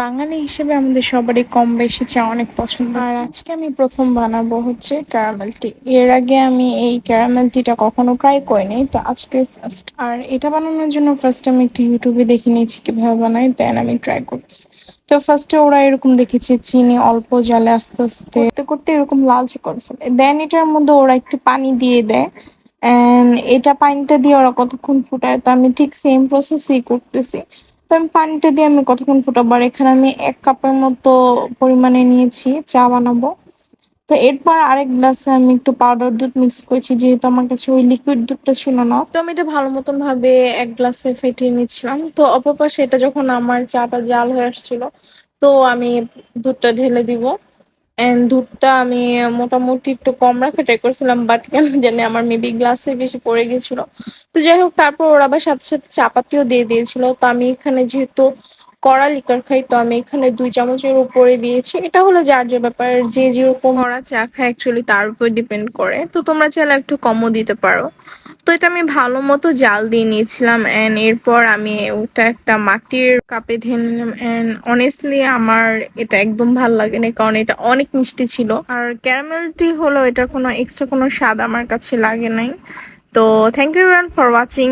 বাঙালি হিসেবে আমাদের সবারই কম বেশি চা অনেক পছন্দ। আর আজকে আমি প্রথম বানাবো হচ্ছে ক্যারামেল টি। এর আগে আমি এই ক্যারামেল টিটা কখনো ট্রাই করিনি তো আজকে ফার্স্ট আর এটা বানানোর জন্য ফার্স্ট আমি একটু ইউটিউবে দেখে নিয়েছি কীভাবে বানাই দেন আমি ট্রাই করতেছি। তো ফার্স্টে ওরা এরকম দেখেছি চিনি অল্প জলে আস্তে আস্তে। করতে করতে এরকম লালচে করে ফেলে। দেন এটার মধ্যে ওরা একটু পানি দিয়ে দেয়। এন্ড এটা পানিটা দিয়ে ওরা কতক্ষণ ফুটায় তো আমি ঠিক সেম প্রসেসই করতেছি। তো আমি পানিটা দিয়ে আমি কতক্ষণ ফুটাবার এখানে আমি এক কাপের মতো পরিমাণে নিয়েছি, চা বানাবো। তো এরপর আরেক গ্লাসে আমি একটু পাউডার দুধ মিক্স করেছি, যেহেতু আমার কাছে ওই লিকুইড দুধটা ছিল না। তো আমি এটা ভালো মতন ভাবে এক গ্লাসে ফেটিয়ে নিচ্ছিলাম। তো অপর পাশে এটা যখন আমার চাটা জাল হয়ে আসছিল, তো আমি দুধটা ঢেলে দিব। দুধটা আমি মোটামুটি একটু কম রাখা ট্রাই করছিলাম বাট কেন জানি আমার মেবি গ্লাসে বেশি পড়ে গেছিল। তো যাই হোক, তারপর ওরা আবার সাথে সাথে চাপাতিও দিয়ে দিয়েছিল। তো আমি এখানে যেহেতু কড়া লিকার খাই, তো আমি এখানে দুই চামচের উপরে দিয়েছি। এটা হলো যার যে ব্যাপার, যে যেরকম কড়া চা খায় অ্যাকচুয়ালি তার উপর ডিপেন্ড করে। তো তোমরা চাইলে একটু কমও দিতে পারো। তো এটা আমি ভালো মতো জাল দিয়ে নিয়েছিলাম অ্যান্ড এরপর আমি ওটা একটা মাটির কাপে ঢেলে নিলাম। অ্যান্ড অনেস্টলি আমার এটা একদম ভালো লাগে না কারণ এটা অনেক মিষ্টি ছিল। আর ক্যারামেলটি হলো, এটার কোনো এক্সট্রা কোনো স্বাদ আমার কাছে লাগে নাই। তো থ্যাংক ইউ ফর ওয়াচিং